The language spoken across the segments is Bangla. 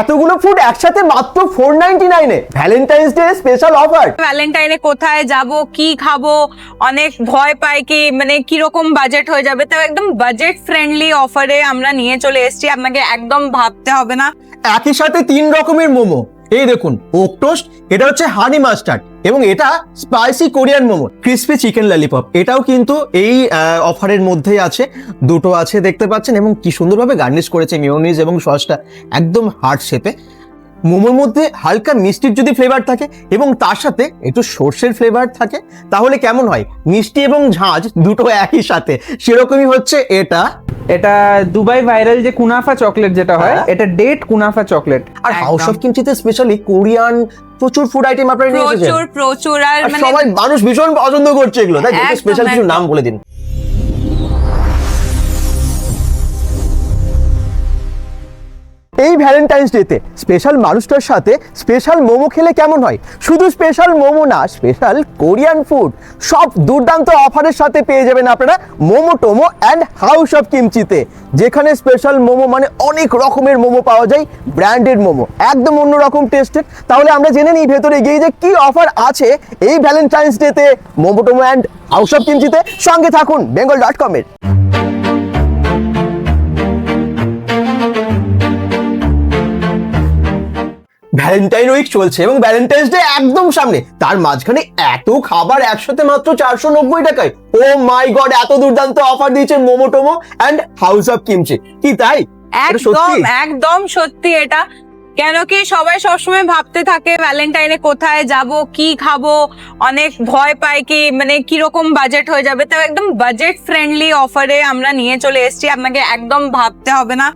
এতগুলো ফুড একসাথে মাত্র ফোর নাইনটি নাইনে ভ্যালেন্টাইন্স ডে স্পেশাল অফার ভ্যালেন্টাইনে কোথায় যাব কি খাব অনেক ভয় পাই কি মানে কীরকম বাজেট হয়ে যাবে। তো একদম বাজেট ফ্রেন্ডলি অফারে আমরা নিয়ে চলে এসেছি আপনাকে একদম ভাবতে হবে না। একই সাথে তিন রকমের মোমো। এই দেখুন ওক টোস্ট এটা হচ্ছে হানি মাস্টার্ড এবং এটা spicy Korean momo crispy chicken lollipop এটাও কিন্তু এই অফারের মধ্যেই আছে। দুটো আছে দেখতে পাচ্ছেন এবং কি সুন্দরভাবে গার্নিশ করেছে মিওনিজ এবং সসটা একদম হার্ট শেপে মোমোর মধ্যে হালকা মিষ্টির যদি ফ্লেভার থাকে এবং তার সাথে একটু সর্ষের ফ্লেভার থাকে, তাহলে কেমন হয়? মিষ্টি এবং ঝাঁঝ দুটো একই সাথে। সেরকমই হচ্ছে এটা। এটা দুবাই ভাইরাল যে কুনাফা চকলেট যেটা হয় হ্যাঁ। এটা ডেট কুনাফা চকলেট। আর। হাউস অফ কিমচিতে স্পেশালি কোরিয়ান প্রচুর ফুড আইটেম আপনারা নিয়ে এসেছেন। প্রচুর প্রচুর আর মানে সবাই মানুষ ভীষণ পছন্দ করছে এগুলো তাই স্পেশাল কিছু নাম বলে দিন। এই ভ্যালেন্টাইন্স ডেতে স্পেশাল মানুষটার সাথে স্পেশাল মোমো খেলে কেমন হয়? শুধু স্পেশাল মোমো না স্পেশাল কোরিয়ান ফুড সব দুর্দান্ত অফারের সাথে পেয়ে যাবেন আপনারা Momo, Tomo and House of কিমচিতে যেখানে স্পেশাল মোমো মানে অনেক রকমের মোমো পাওয়া যায় ব্র্যান্ডেড মোমো। একদম অন্যরকম টেস্টের তাহলে আমরা জেনে নিই ভেতরে গিয়ে যে কি অফার আছে এই ভ্যালেন্টাইন্স ডেতে Momo, Tomo and House of কিমচিতে সঙ্গে থাকুন বেঙ্গল ডট কমের ভ্যালেন্টাইন উইক চলছে এবং ভ্যালেন্টাইন্স ডে একদম সামনে। তার মাঝখানে এত খাবার একসাথে মাত্র চারশো নব্বই টাকায়। ও মাই গড এত দুর্দান্ত অফার দিয়েছে Momo Tomo and House of Kimchi কি তাই? একদম সত্যি? একদম সত্যি এটা। কেন কি সবাই সবসময় ভাবতে থাকে ভ্যালেন্টাইনে কোথায় যাব কি খাব অনেক ভয় পাই কি মানে কীরকম বাজেট হয়ে যাবে। তো একদম বাজেট ফ্রেন্ডলি অফারে আমরা নিয়ে চলে এসেছি। আপনাকে একদম ভাবতে হবে না।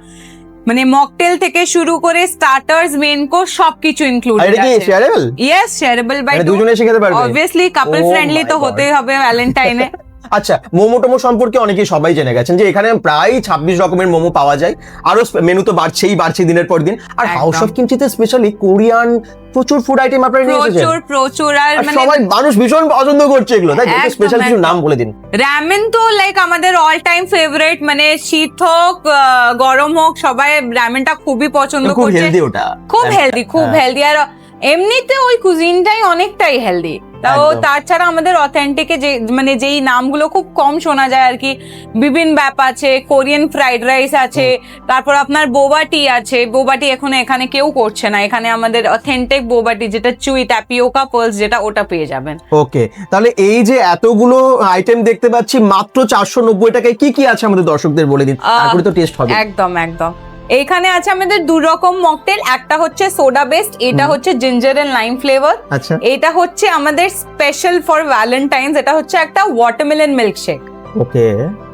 মানে মকটেল থেকে শুরু করে স্টার্টার্স মেন কোর্স সবকিছু ইনক্লুড এটা কি শেয়ারেবল ইয়েস শেয়ারেবল বাই দুজনে এসে খেতে পারবে? অবভিয়াসলি কাপল ফ্রেন্ডলি তো হতেই হবে ভ্যালেন্টাইনে আচ্ছা মোমো টোমো সম্পর্কে অনেকেই সবাই জেনে গেছেন যে এখানে প্রায় ছাব্বিশ রকমের মোমো পাওয়া যায়। আরও মেনু তো বাড়ছেই বাড়ছে দিনের পর দিন। আর। হাউস অফ কিমচিতে স্পেশালি কোরিয়ান প্রচুর ফুড আইটেম আপনারা নিয়ে এসেছেন। প্রচুর প্রচুর আর মানে সবাই মানুষ ভীষণ পছন্দ করছে এগুলো। তাই একদম, স্পেশাল কিছু নাম বলে দিন। র্যামেন তো লাইক আমাদের অল টাইম ফেভারিট মানে শীত হোক গরম হোক সবাই র্যামেনটা খুবই পছন্দ করছে। খুব হেলদি ওটা। খুব হেলদি খুব হ্যাঁ। হেলদি আর এমনিতে ওই কুজিনটাই অনেকটাই হেলদি তাও তাছাড়া আমাদের অথেন্টিকে যে মানে যেই নামগুলো খুব কম শোনা যায় আর কি বিবিন ব্যাপ আছে কোরিয়ান ফ্রাইড রাইস আছে তারপর আপনার বোবাটি আছে বোবাটি এখন এখানে কেউ করছে না। এখানে আমাদের অথেন্টিক বোবাটি যেটা চুই ট্যাপিওকা পার্লস যেটা ওটা পেয়ে যাবেন। ওকে তাহলে এই যে এতগুলো আইটেম দেখতে পাচ্ছি মাত্র চারশো নব্বই টাকায় কি কি আছে আমাদের দর্শকদের বলে দিন? তারপরে তো টেস্ট হবে। একদম একদম। এইখানে আছে আমাদের দু রকম মকটেল একটা হচ্ছে সোডা বেস্ট এটা হচ্ছে জিঞ্জার এন্ড লাইম ফ্লেভার আচ্ছা। এটা হচ্ছে আমাদের স্পেশাল ফর ভ্যালেন্টাইন্স এটা হচ্ছে একটা watermelon milkshake okay.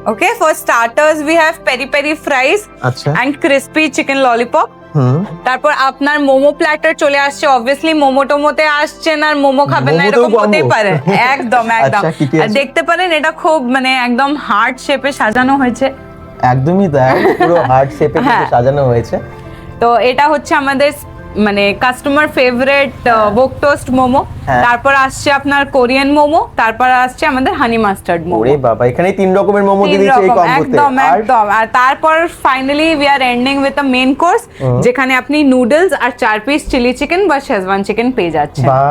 Okay for starters we have peri peri fries আচ্ছা। অ্যান্ড ক্রিসপি চিকেন ললিপপ হুম। তারপর আপনার মোমো প্ল্যাটার চলে আসছে অবভিয়াসলি মোমো টোমোতে আসছেন আর মোমো খাবেন না এরকম হতেই? পারে। একদম একদম। আচ্ছা, দেখতে পারেন এটা খুব মানে একদম হার্ট শেপে সাজানো হয়েছে। একদমই তাই পুরো হার্ট শেপে হ্যাঁ। সাজানো হয়েছে। তো এটা হচ্ছে আমাদের মানে কাস্টমার ফেভারিট বোক টোস্ট মোমো। হ্যাঁ। তারপর আসছে আপনার কোরিয়ান মোমো তারপর আসছে আমাদের হানি মাস্টার্ড মোমো। ওরে বাবা এখানে তিন রকমের মোমো দিয়ে দিচ্ছে এই কম্বোতে একদম একদম। আর তারপর finally we are ending with a main course যেখানে আপনি নুডলস আর চার পিস চিলি চিকেন বা শেজওয়ান চিকেন পেয়ে যাচ্ছেন। বা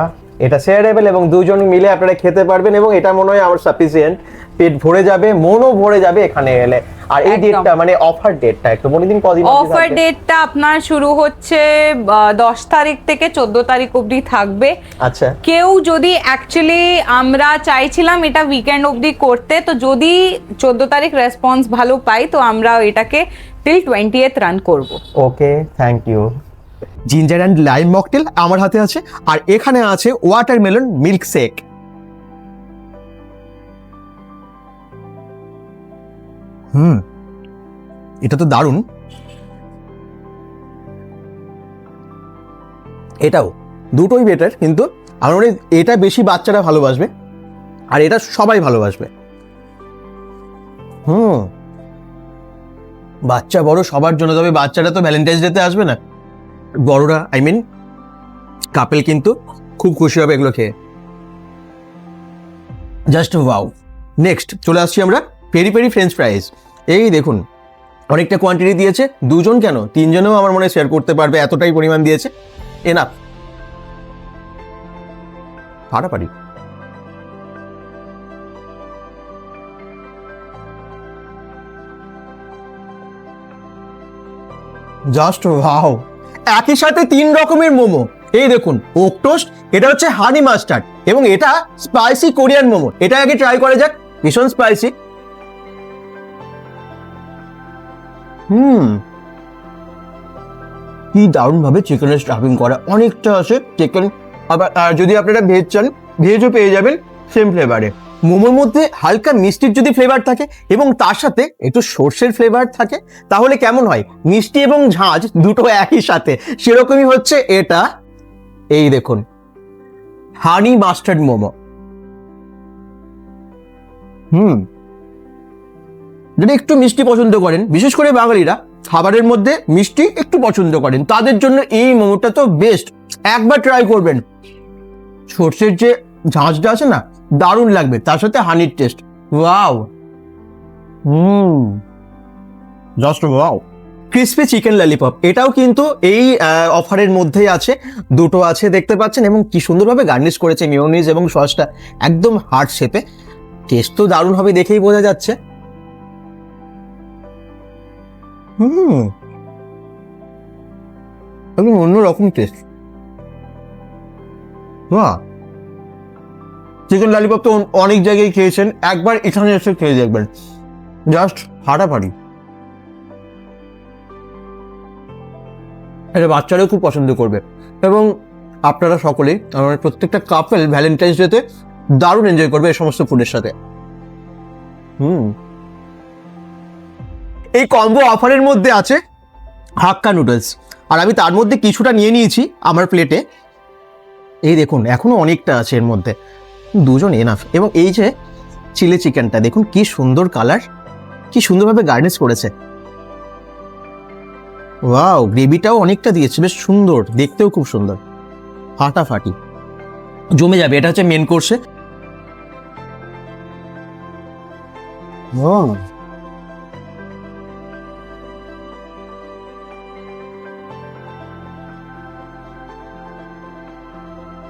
এটা শেয়ারেবল এবং দুজন মিলে আপনারা খেতে পারবেন এবং এটা মনে হয় আমার সাফিসিয়েন্ট পেট ভরে যাবে মনও ভরে যাবে এখানে এলে। আর এই ডেটটা মানে অফার ডেটটা একটু বলে দিন কদিন অফার ডেটটা আপনার শুরু হচ্ছে দশ তারিখ থেকে চোদ্দ তারিখ অবধি থাকবে। আচ্ছা। কেউ যদি অ্যাকচুয়ালি আমরা চাইছিলাম এটা উইকেন্ড অবধি করতে তো যদি চোদ্দ তারিখ রেসপন্স ভালো পাই তো আমরা এটাকে টিল টোয়েন্টি রান করব। Okay thank you ginger and lime mocktail আমার হাতে আছে, আর এখানে আছে ওয়াটারমেলন মিল্ক শেক হুম, এটা তো দারুণ। এটাও, দুটোই বেটার কিন্তু আমার মনে এটা বেশি বাচ্চারা ভালোবাসবে, আর এটা সবাই ভালোবাসবে। হুম, বাচ্চা বড় সবার জন্য, তবে বাচ্চারা তো ভ্যালেন্টাইন্স ডেতে আসবে না। বড়রা আই মিন কাপেল কিন্তু খুব খুশি হবে এগুলো খেয়ে। জাস্ট ওয়াও নেক্সট চলে আসছি আমরা পেরি পেরি ফ্রেঞ্চ ফ্রাইজ এই দেখুন, অনেকটা কোয়ান্টিটি দিয়েছে, দুজন কেন? তিনজনেও আমার মনে শেয়ার করতে পারবে, এতটাই পরিমাণ দিয়েছে। এনাফ ফাটাফাটি। জাস্ট ভাও একই সাথে তিন রকমের মোমো। এই দেখুন ওক টোস্ট এটা হচ্ছে হানি মাস্টার্ড এবং এটা স্পাইসি কোরিয়ান মোমো। এটা আগে ট্রাই করা যাক, ভীষণ স্পাইসি হুম। কি দারুণ ভাবে চিকেনের স্টাফিং করা, অনেকটা আছে চিকেন আবার যদি আপনারা ভেজ চান ভেজও পেয়ে যাবেন সেম ফ্লেভারে মোমোর মধ্যে হালকা মিষ্টির যদি ফ্লেভার থাকে এবং তার সাথে একটু সর্ষের ফ্লেভার থাকে, তাহলে কেমন হয়? মিষ্টি এবং ঝাঁঝ দুটো একই সাথে। সেরকমই হচ্ছে এটা। এই দেখুন হানি মাস্টার্ড মোমো। হুম। যদি একটু মিষ্টি পছন্দ করেন, বিশেষ করে বাঙালিরা, খাবারের মধ্যে মিষ্টি একটু পছন্দ করেন, তাদের জন্য এই মোমোটা তো বেস্ট একবার ট্রাই করবেন। সর্ষের যে ঝাঁঝটা আছে না দারুণ লাগবে তার সাথে হানির টেস্ট ওয়াও হুম। Just wow crispy chicken lollipop এটাও কিন্তু এই অফারের মধ্যেই আছে দুটো আছে দেখতে পাচ্ছেন এবং কি সুন্দরভাবে গার্নিশ করেছে মিওনিজ এবং সসটা একদম হার্ড শেপে টেস্ট তো দারুণ হবে দেখেই বোঝা যাচ্ছে। হুম। একদম অন্যরকম টেস্ট বাহ চিকেন ললিপপ তো অনেক জায়গায় খেয়েছেন, একবার এখানে এসে খেয়ে দেখবেন। জাস্ট ফাটাফাটি এটা বাচ্চারাও খুব পছন্দ করবে। এবং আপনারা সকলেই আমার প্রত্যেকটা কাপেল ভ্যালেন্টাইন্স ডেতে দারুণ এনজয় করবে এই সমস্ত ফুডের সাথে। হুম। এই কম্বো অফারের মধ্যে আছে হাক্কা নুডলস আর আমি তার মধ্যে কিছুটা নিয়ে নিয়েছি আমার প্লেটে এই দেখুন, এখনও অনেকটা আছে এর মধ্যে। দুজন এনাফ এবং এই যে চিলি চিকেনটা দেখুন কি সুন্দর কালার কি সুন্দরভাবে গার্নিশ করেছে। ওয়াও গ্রেভিটাও অনেকটা দিয়েছে, বেশ সুন্দর, দেখতেও খুব সুন্দর। ফাটাফাটি। জমে যাবে, এটা হচ্ছে মেন কোর্সে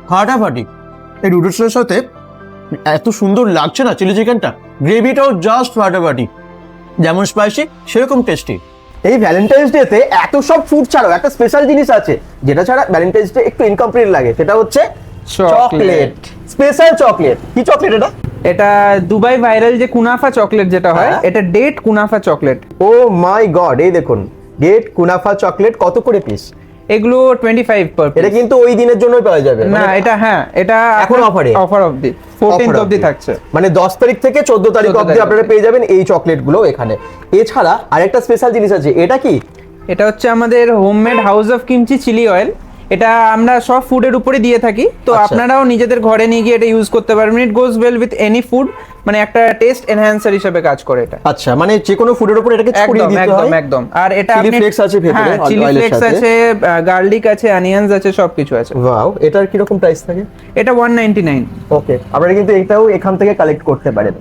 ফাটাফাটি। এই নুডলসের সাথে এত সুন্দর লাগছে না চিলি চিকেনটা? গ্রেভিটাও জাস্ট ফাটাফাটি যেমন স্পাইসি সেরকম টেস্টি এই ভ্যালেন্টাইন্স ডেতে এত সব ফুড ছাড়াও একটা স্পেশাল জিনিস আছে যেটা ছাড়া ভ্যালেন্টাইন্স ডে একটু ইনকমপ্লিট লাগে। সেটা হচ্ছে চকলেট। স্পেশাল চকলেট কি চকলেট এটা? এটা দুবাই ভাইরাল যে কুনাফা চকলেট যেটা হয় হ্যাঁ। এটা date kunafa chocolate oh my god এই দেখুন ডেট কুনাফা চকলেট কত করে পিস এগুলো টোয়েন্টি ফাইভ পার এটা কিন্তু ওই দিনের জন্যই পাওয়া যাবে। না মানে- এটা হ্যাঁ এটা এখন অফারে offer of the fourteenth offer অবধি অবধি। থাকছে। মানে দশ তারিখ থেকে চোদ্দ তারিখ 14 অবধি আপনারা পেয়ে যাবেন এই চকলেটগুলো এখানে। এছাড়া আরেকটা স্পেশাল জিনিস আছে এটা কি? এটা হচ্ছে আমাদের homemade House of Kimchi chili oil এটা আমরা সব ফুডের উপরে দিয়ে থাকি। তো আচ্ছা। আপনারাও নিজেদের ঘরে নিয়ে গিয়ে এটা ইউজ করতে পারবেন। It goes well with any food মানে একটা টেস্ট এনহ্যান্সার হিসেবে কাজ করে এটা। আচ্ছা মানে যে কোনো ফুডের উপর এটাকে ছড়িয়ে দিতে একদম হয়? একদম আর এটা আপনি flakes আছে ভেতরে, হ্যাঁ চিলি ফ্লেক্স আছে গার্লিক আছে অনিয়ন্স আছে সবকিছু আছে। ওয়াও এটার কি রকম প্রাইস থাকে? এটা ওয়ান নাইনটি নাইন ওকে আপনারা কিন্তু এটাও এখান থেকে কালেক্ট করতে পারেন।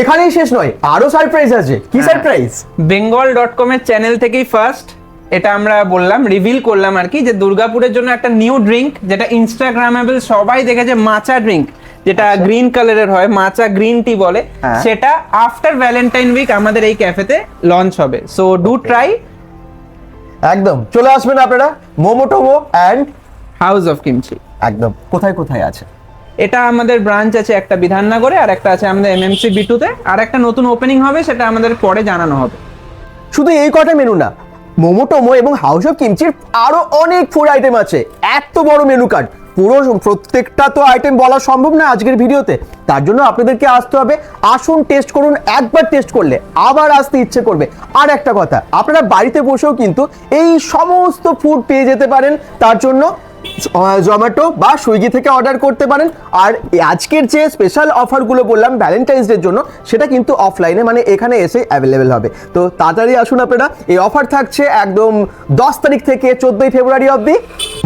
এখানেই শেষ নয় আরও সারপ্রাইজ আছে। কি হ্যাঁ। সারপ্রাইজ বেঙ্গল ডট কম এর চ্যানেল থেকেই ফার্স্ট এটা আমরা বললাম রিভিল করলাম আর কি যে দুর্গাপুরের জন্য একটা নিউ ড্রিঙ্ক যেটা ইনস্টাগ্রামেবল সবাই দেখেছে মাচা ড্রিঙ্ক যেটা গ্রিন কালারের হয় মাচা গ্রিন টি বলে। হ্যাঁ। সেটা আফটার ভ্যালেন্টাইন উইক আমাদের এই ক্যাফেতে লঞ্চ হবে। সো ডু ট্রাই একদম। চলে আসবেন আপনারা Momo Tomo and House of Kimchi একদম। কোথায় কোথায় আছে? এটা আমাদের ব্রাঞ্চ আছে একটা বিধাননগরে আর একটা আছে আমাদের এমএমসি বিটুতে আর একটা নতুন ওপেনিং হবে সেটা আমাদের পরে জানানো হবে। শুধু এই কটা মেনু না মোমো, টোমো এবং হাউস অফ কিমচির আরও অনেক ফুড আইটেম আছে। এত বড় মেনু কার্ড পুরো প্রত্যেকটা তো আইটেম বলা সম্ভব না আজকের ভিডিওতে। তার জন্য আপনাদেরকে আসতে হবে। আসুন টেস্ট করুন, একবার টেস্ট করলে আবার আসতে ইচ্ছে করবে। আর একটা কথা, আপনারা বাড়িতে বসেও কিন্তু এই সমস্ত ফুড পেয়ে যেতে পারেন। তার জন্য জোম্যাটো বা সুইগি থেকে অর্ডার করতে পারেন। আর আজকের যে স্পেশাল অফারগুলো বললাম ভ্যালেন্টাইন্স ডের জন্য, সেটা কিন্তু অফলাইনে মানে এখানে এসে অ্যাভেলেবেল হবে। তো তাড়াতাড়ি আসুন আপনারা। এই অফার থাকছে একদম দশ তারিখ থেকে চোদ্দোই ফেব্রুয়ারি অবধি।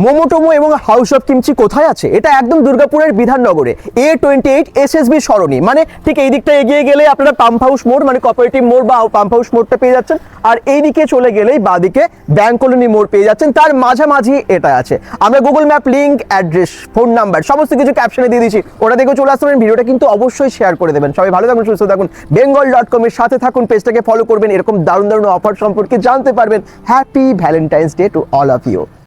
মোমো টোমো এবং হাউস অফ কিমচি কোথায় আছে? এটা একদম দুর্গাপুরের বিধাননগরে। A twenty eight S S B সরণি। মানে ঠিক এই দিকটা এগিয়ে গেলে আপনারা পাম্প হাউস মোড় মানে কোঅপারেটিভ মোড় বা পাম্প হাউস মোড়টা পেয়ে যাচ্ছেন। আর এই দিকে চলে গেলেই বাদিকে ব্যাংক কলোনি মোড় পেয়ে যাচ্ছেন। তার মাঝামাঝি এটা আছে। আমরা Google map link address phone number সমস্ত কিছু ক্যাপশনে দিয়ে দিচ্ছি ওটা দেখে চলে আসতে পারেন। ভিডিওটা কিন্তু অবশ্যই শেয়ার করে দেবেন। সবাই ভালো থাকুন, সুস্থ থাকুন। বেঙ্গল ডট কমের সাথে থাকুন পেজটাকে ফলো করবেন। এরকম দারুণ দারুণ অফার সম্পর্কে জানতে পারবেন। Happy Valentine's day to all of you